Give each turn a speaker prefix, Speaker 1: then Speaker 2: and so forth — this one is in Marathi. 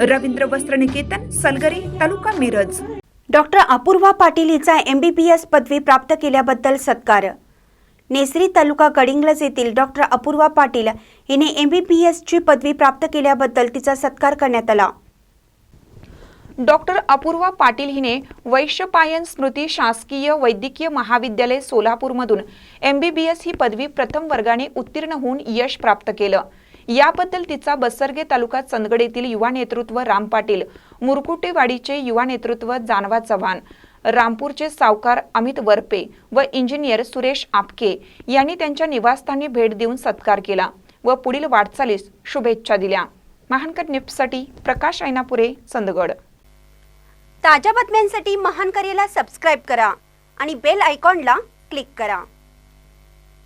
Speaker 1: रवींद्र वस्त्रनिकेतन सलगरे तालुका मिरज.
Speaker 2: डॉक्टर अपूर्वा पाटील हिचा एम बी बी एस पदवी प्राप्त केल्याबद्दल सत्कार. नेसरी तालुका गडिंग्लज येथील डॉक्टर अपूर्वा पाटील हिने एम बी बी एसची पदवी प्राप्त केल्याबद्दल तिचा सत्कार करण्यात आला.
Speaker 3: डॉक्टर अपूर्वा पाटील हिने वैश्यपायन स्मृती शासकीय वैद्यकीय महाविद्यालय सोलापूरमधून एमबीबीएस ही पदवी प्रथम वर्गाने उत्तीर्ण होऊन यश प्राप्त केलं. याबद्दल तिचा बसरगे तालुका चंदगड येथील युवा नेतृत्व राम पाटील मुरकुटेवाडीचे युवा नेतृत्व जानवा चव्हाण रामपूरचे सावकार अमित वरपे व इंजिनियर सुरेश आपके यांनी त्यांच्या निवासस्थानी भेट देऊन सत्कार केला व पुढील वाटचालीस शुभेच्छा दिल्या. महानकर निफ्टसाठी प्रकाश ऐनापुरे चंदगड.
Speaker 2: ताज्या बातम्यांसाठी महान करेला सबस्क्राईब करा आणि बेल आयकॉनला क्लिक करा.